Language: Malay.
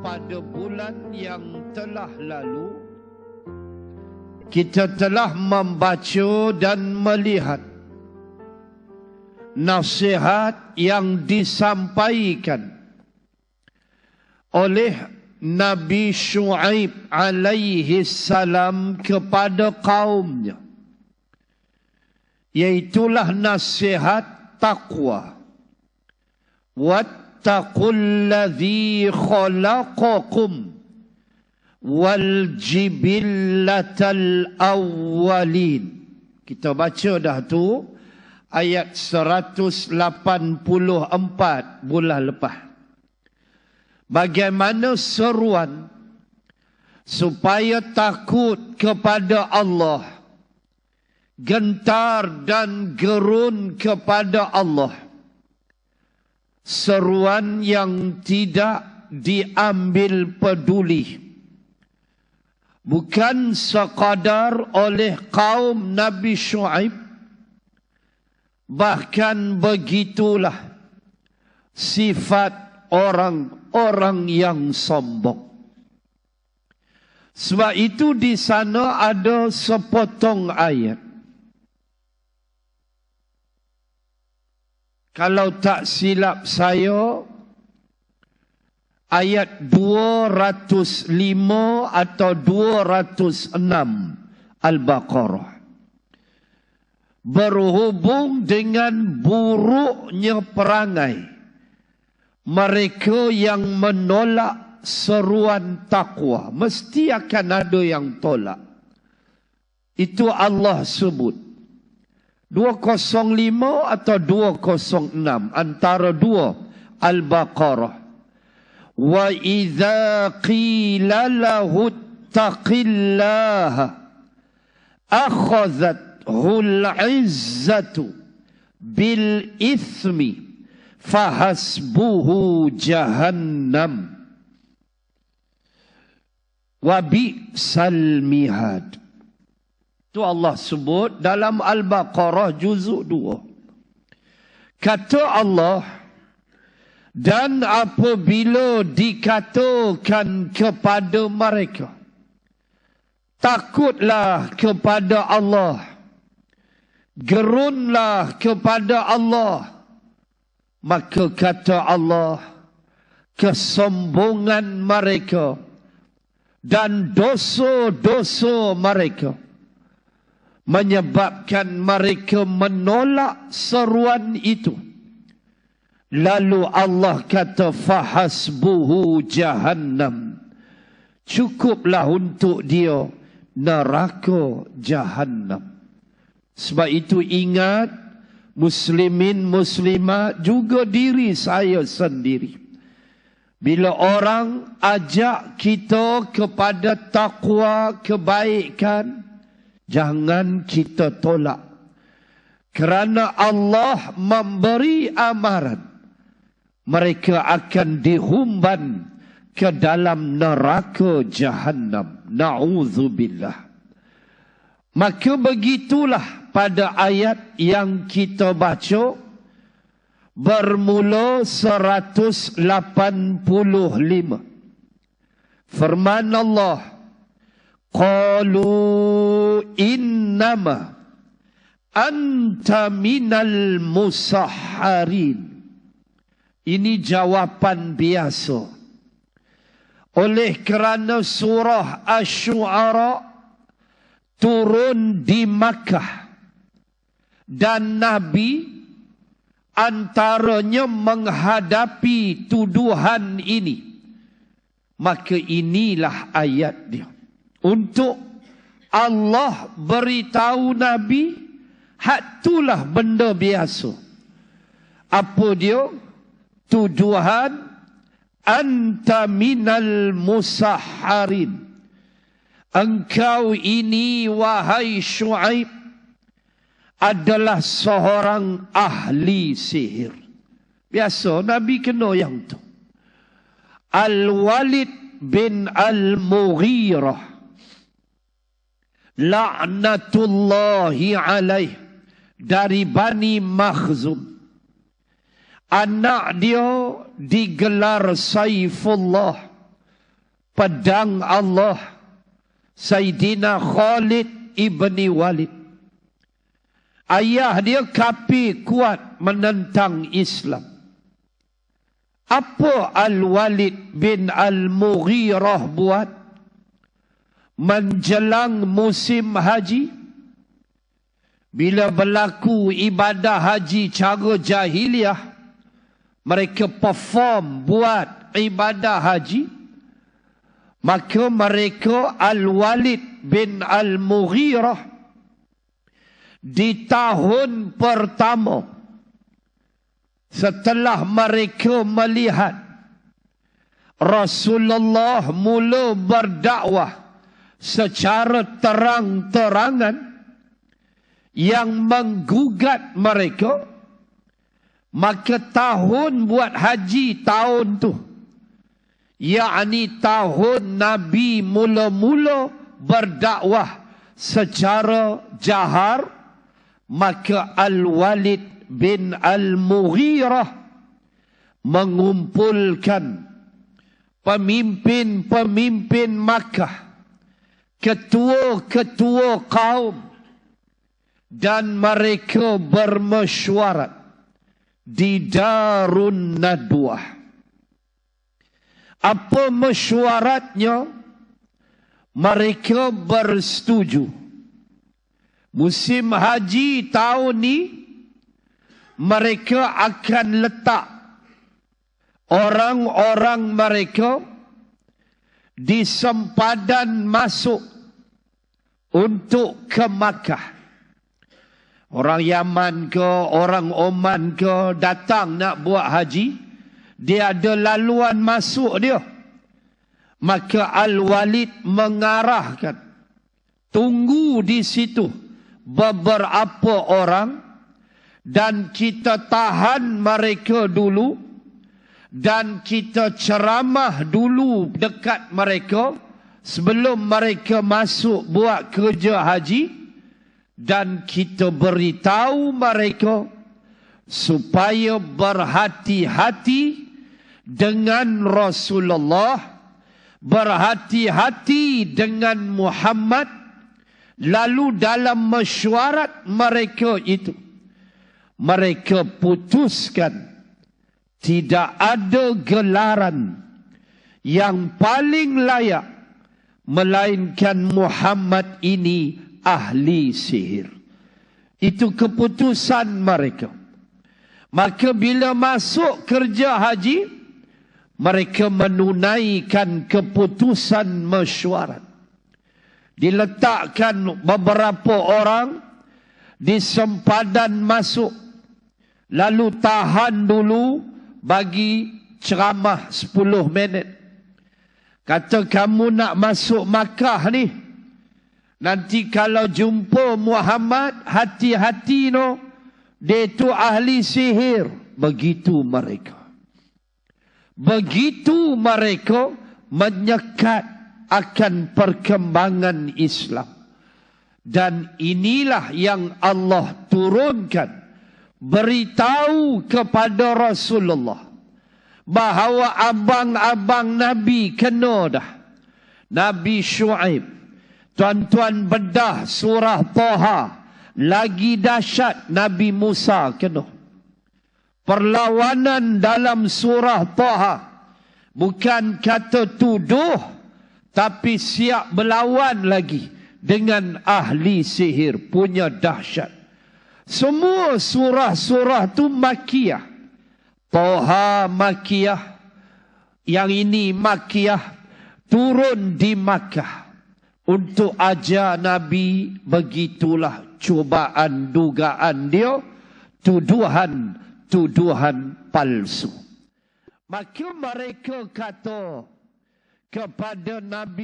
pada bulan yang telah lalu. Kita telah membaca dan melihat nasihat yang disampaikan oleh Nabi Shu'aib alaihi salam kepada kaumnya yaitulah nasihat taqwa. Wat Wattaqulladhi khalaqakum wal jibillatal awwalin. Kita baca dah tu ayat 184 bulan lepas. Bagaimana seruan supaya takut kepada Allah, gentar dan gerun kepada Allah seruan yang tidak diambil peduli. Bukan sekadar oleh kaum Nabi Shu'aib bahkan begitulah sifat orang-orang yang sombong. Sebab itu di sana ada sepotong ayat Kalau tak silap saya ayat 205 atau 206 Al-Baqarah. Berhubung dengan buruknya perangai mereka yang menolak seruan takwa mesti akan ada yang tolak. Itu Allah sebut 205 atau 206 antara dua Al-Baqarah. Wa idza qila lahu taqillaha akhadhathu al-izzatu bil ithmi fahasbuhu jahannam. Wa bi'sal mihad itu Allah sebut dalam Al-Baqarah juzuk 2. Kata Allah, dan apabila dikatakan kepada mereka, takutlah kepada Allah, gerunlah kepada Allah, maka kata Allah, kesombongan mereka dan dosa-dosa mereka, menyebabkan mereka menolak seruan itu. Lalu Allah kata fahasbuhu jahannam. Cukuplah untuk dia neraka jahannam. Sebab itu ingat muslimin muslimat juga diri saya sendiri. Bila orang ajak kita kepada takwa kebaikan, jangan kita tolak. Kerana Allah memberi amaran mereka akan dihumban ke dalam neraka jahannam. Naudzubillah. Maka begitulah pada ayat yang kita baca bermula 185 firman Allah Qalu innama anta minal musahharin. Ini jawapan biasa. Oleh kerana surah Ash-Shu'ara turun di Makkah. Dan Nabi antaranya menghadapi tuduhan ini. Maka inilah ayat dia untuk Allah beritahu Nabi hatulah benda biasa. Apa dia? Tuduhan anta minal musahharin engkau ini wahai syuaib adalah seorang ahli sihir. Biasa Nabi kena yang tu. Al-Walid bin Al-Mughirah la'natullahi alaih dari Bani Makhzum Anak dia digelar Saifullah. Pedang Allah. Sayyidina Khalid ibni Walid. Ayah dia kapi kuat menentang Islam. Apa Al-Walid bin Al-Mughirah buat? Menjelang musim haji. Bila berlaku ibadah haji cara jahiliah. Mereka perform buat ibadah haji. Maka mereka Al-Walid bin Al-Mughirah di tahun pertama setelah mereka melihat Rasulullah mula berdakwah secara terang-terangan yang menggugat mereka maka tahun buat haji tahun tu yakni tahun Nabi mula-mula berdakwah secara jahar maka Al-Walid bin Al-Mughirah mengumpulkan pemimpin-pemimpin Makkah ketua-ketua kaum. Dan mereka bermesyuarat di Darun Nadwah. Apa mesyuaratnya? Mereka bersetuju. Musim haji tahun ni mereka akan letak orang-orang mereka di sempadan masuk untuk ke Makkah. Orang Yaman ke, orang Oman ke datang nak buat haji, dia ada laluan masuk dia. Maka Al-Walid mengarahkan, tunggu di situ beberapa orang dan kita tahan mereka dulu dan kita ceramah dulu dekat mereka sebelum mereka masuk buat kerja haji. Dan kita beritahu mereka supaya berhati-hati dengan Rasulullah berhati-hati dengan Muhammad. Lalu dalam mesyuarat mereka itu mereka putuskan tidak ada gelaran yang paling layak melainkan Muhammad ini ahli sihir. Itu keputusan mereka. Maka bila masuk kerja haji mereka menunaikan keputusan mesyuarat diletakkan beberapa orang di sempadan masuk lalu tahan dulu bagi ceramah 10 minit. Kata kamu nak masuk Makkah ni? Nanti kalau jumpa Muhammad hati-hati no. Dia itu ahli sihir. Begitu mereka. Begitu mereka menyekat akan perkembangan Islam. Dan inilah yang Allah turunkan. Beritahu kepada Rasulullah. Bahawa abang-abang Nabi kena dah. Nabi Shu'aib. Tuan-tuan bedah surah Toha. Lagi dahsyat Nabi Musa kena. Perlawanan dalam surah Toha. Bukan kata tuduh tapi siap berlawan lagi dengan ahli sihir punya dahsyat. Semua surah-surah tu makiyah. Toha makiyah. Yang ini makiyah. Turun di Makkah. Untuk ajar Nabi begitulah cubaan dugaan dia. Tuduhan-tuduhan palsu. Maka mereka kata kepada Nabi